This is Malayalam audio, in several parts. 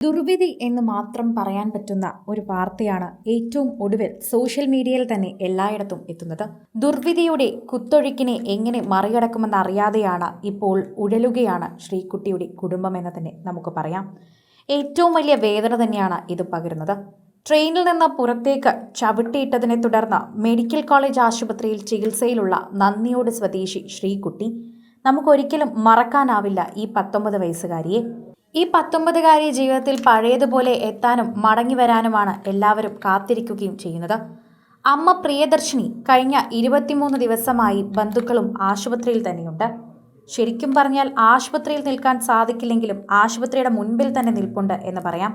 ദുർവിധി എന്ന് മാത്രം പറയാൻ പറ്റുന്ന ഒരു വാർത്തയാണ് ഏറ്റവും ഒടുവിൽ സോഷ്യൽ മീഡിയയിൽ തന്നെ എല്ലായിടത്തും എത്തുന്നത്. ദുർവിധിയുടെ കുത്തൊഴുക്കിനെ എങ്ങനെ മറികടക്കുമെന്ന് അറിയാതെയാണ് ഇപ്പോൾ ഉഴലുകയാണ് ശ്രീകുട്ടിയുടെ കുടുംബമെന്ന് തന്നെ നമുക്ക് പറയാം. ഏറ്റവും വലിയ വേദന തന്നെയാണ് ഇത് പകരുന്നത്. ട്രെയിനിൽ നിന്ന് പുറത്തേക്ക് ചവിട്ടിയിട്ടതിനെ തുടർന്ന് മെഡിക്കൽ കോളേജ് ആശുപത്രിയിൽ ചികിത്സയിലുള്ള നന്ദിയോട് സ്വദേശി ശ്രീകുട്ടി നമുക്കൊരിക്കലും മറക്കാനാവില്ല ഈ പത്തൊമ്പത് വയസ്സുകാരിയെ. ഈ പത്തൊമ്പതുകാരി ജീവിതത്തിൽ പഴയതുപോലെ എത്താനും മടങ്ങി വരാനുമാണ് എല്ലാവരും കാത്തിരിക്കുകയും ചെയ്യുന്നത്. അമ്മ പ്രിയദർശിനി കഴിഞ്ഞ ഇരുപത്തിമൂന്ന് ദിവസമായി ബന്ധുക്കളും ആശുപത്രിയിൽ തന്നെയുണ്ട്. ശരിക്കും പറഞ്ഞാൽ ആശുപത്രിയിൽ നിൽക്കാൻ സാധിക്കില്ലെങ്കിലും ആശുപത്രിയുടെ മുൻപിൽ തന്നെ നിൽപ്പുണ്ട് എന്ന് പറയാം.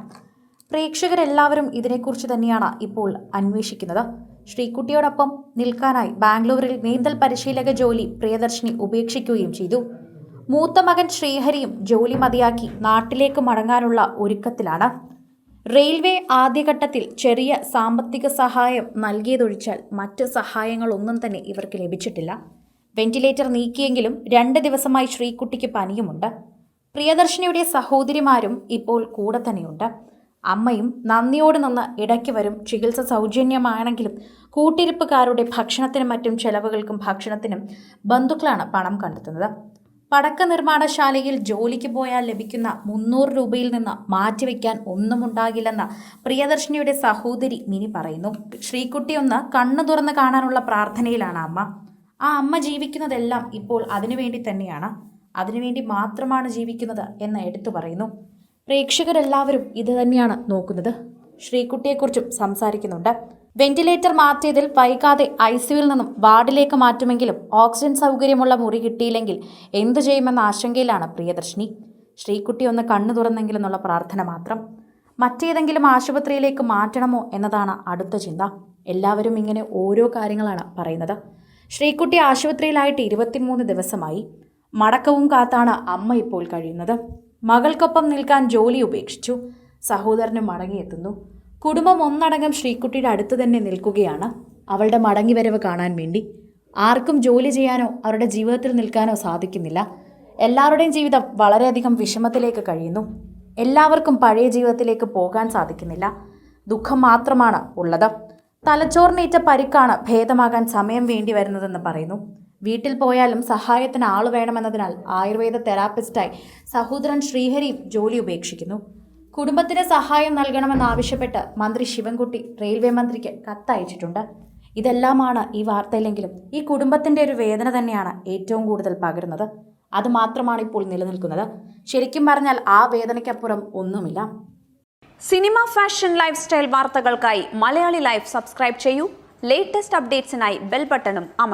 പ്രേക്ഷകരെല്ലാവരും ഇതിനെക്കുറിച്ച് തന്നെയാണ് ഇപ്പോൾ അന്വേഷിക്കുന്നത്. ശ്രീകുട്ടിയോടൊപ്പം നിൽക്കാനായി ബാംഗ്ലൂരിൽ നീന്തൽ പരിശീലക ജോലി പ്രിയദർശിനി ഉപേക്ഷിക്കുകയും ചെയ്തു. മൂത്ത മകൻ ശ്രീഹരിയും ജോലി മതിയാക്കി നാട്ടിലേക്ക് മടങ്ങാനുള്ള ഒരുക്കത്തിലാണ്. റെയിൽവേ ആദ്യഘട്ടത്തിൽ ചെറിയ സാമ്പത്തിക സഹായം നൽകിയതൊഴിച്ചാൽ മറ്റ് സഹായങ്ങളൊന്നും തന്നെ ഇവർക്ക് ലഭിച്ചിട്ടില്ല. വെന്റിലേറ്റർ നീക്കിയെങ്കിലും രണ്ട് ദിവസമായി ശ്രീകുട്ടിക്ക് പനിയുമുണ്ട്. പ്രിയദർശിനിയുടെ സഹോദരിമാരും ഇപ്പോൾ കൂടെ തന്നെയുണ്ട്. അമ്മയും നന്ദിയോട് നിന്ന് ഇടയ്ക്ക് വരും. ചികിത്സ സൗജന്യമാണെങ്കിലും കൂട്ടിരിപ്പുകാരുടെ ഭക്ഷണത്തിനും മറ്റും ചെലവുകൾക്കും ഭക്ഷണത്തിനും ബന്ധുക്കളാണ് പണം കണ്ടെത്തുന്നത്. പടക്ക നിർമ്മാണശാലയിൽ ജോലിക്ക് പോയാൽ ലഭിക്കുന്ന മുന്നൂറ് രൂപയിൽ നിന്ന് മാറ്റിവെക്കാൻ ഒന്നും ഉണ്ടാകില്ലെന്ന് പ്രിയദർശിനിയുടെ സഹോദരി മിനി പറയുന്നു. ശ്രീകുട്ടി ഒന്ന് കണ്ണു തുറന്ന് കാണാനുള്ള പ്രാർത്ഥനയിലാണ് അമ്മ. ആ അമ്മ ജീവിക്കുന്നതെല്ലാം ഇപ്പോൾ അതിനുവേണ്ടി തന്നെയാണ്. അതിനുവേണ്ടി മാത്രമാണ് ജീവിക്കുന്നത് എന്ന് എടുത്തു പറയുന്നു. പ്രേക്ഷകരെല്ലാവരും ഇത് തന്നെയാണ് നോക്കുന്നത്. ശ്രീകുട്ടിയെക്കുറിച്ചും സംസാരിക്കുന്നുണ്ട്. വെന്റിലേറ്റർ മാറ്റിയതിൽ വൈകാതെ ഐ സിയുവിൽ നിന്നും വാർഡിലേക്ക് മാറ്റുമെങ്കിലും ഓക്സിജൻ സൗകര്യമുള്ള മുറി കിട്ടിയില്ലെങ്കിൽ എന്തു ചെയ്യുമെന്ന ആശങ്കയിലാണ് പ്രിയദർശിനി. ശ്രീകുട്ടി ഒന്ന് കണ്ണു തുറന്നെങ്കിലെന്നുള്ള പ്രാർത്ഥന മാത്രം. മറ്റേതെങ്കിലും ആശുപത്രിയിലേക്ക് മാറ്റണമോ എന്നതാണ് അടുത്ത ചിന്ത. എല്ലാവരും ഇങ്ങനെ ഓരോ കാര്യങ്ങളാണ് പറയുന്നത്. ശ്രീകുട്ടി ആശുപത്രിയിലായിട്ട് ഇരുപത്തിമൂന്ന് ദിവസമായി. മടക്കവും കാത്താണ് അമ്മ ഇപ്പോൾ കഴിയുന്നത്. മകൾക്കൊപ്പം നിൽക്കാൻ ജോലി ഉപേക്ഷിച്ചു. സഹോദരനും മടങ്ങിയെത്തുന്നു. കുടുംബം ഒന്നടങ്കം ശ്രീകുട്ടിയുടെ അടുത്ത് തന്നെ നിൽക്കുകയാണ്. അവളുടെ മടങ്ങിവരവ് കാണാൻ വേണ്ടി. ആർക്കും ജോലി ചെയ്യാനോ അവരുടെ ജീവിതത്തിൽ നിൽക്കാനോ സാധിക്കുന്നില്ല. എല്ലാവരുടെയും ജീവിതം വളരെയധികം വിഷമത്തിലേക്ക് കഴിയുന്നു. എല്ലാവർക്കും പഴയ ജീവിതത്തിലേക്ക് പോകാൻ സാധിക്കുന്നില്ല. ദുഃഖം മാത്രമാണ് ഉള്ളത്. തലച്ചോറിനേറ്റ പരിക്കാണ് ഭേദമാകാൻ സമയം വേണ്ടി വരുന്നതെന്ന് പറയുന്നു. വീട്ടിൽ പോയാലും സഹായത്തിന് ആൾ വേണമെന്നതിനാൽ ആയുർവേദ തെറാപ്പിസ്റ്റായി സഹോദരൻ ശ്രീഹരിയും ജോലി ഉപേക്ഷിക്കുന്നു. കുടുംബത്തിന് സഹായം നൽകണമെന്നാവശ്യപ്പെട്ട് മന്ത്രി ശിവൻകുട്ടി റെയിൽവേ മന്ത്രിക്ക് കത്തയച്ചിട്ടുണ്ട്. ഇതെല്ലാമാണ് ഈ വാർത്തയിലെങ്കിലും ഈ കുടുംബത്തിന്റെ ഒരു വേദന തന്നെയാണ് ഏറ്റവും കൂടുതൽ പകരുന്നത്. അത് മാത്രമാണ് ഇപ്പോൾ നിലനിൽക്കുന്നത്. ശരിക്കും പറഞ്ഞാൽ ആ വേദനയ്ക്കപ്പുറം ഒന്നുമില്ല. സിനിമ ഫാഷൻ ലൈഫ് സ്റ്റൈൽ വാർത്തകൾക്കായി മലയാളി ലൈഫ് സബ്സ്ക്രൈബ് ചെയ്യൂ. ലേറ്റസ്റ്റ് അപ്ഡേറ്റ്സിനായി ബെൽ ബട്ടണും അമർ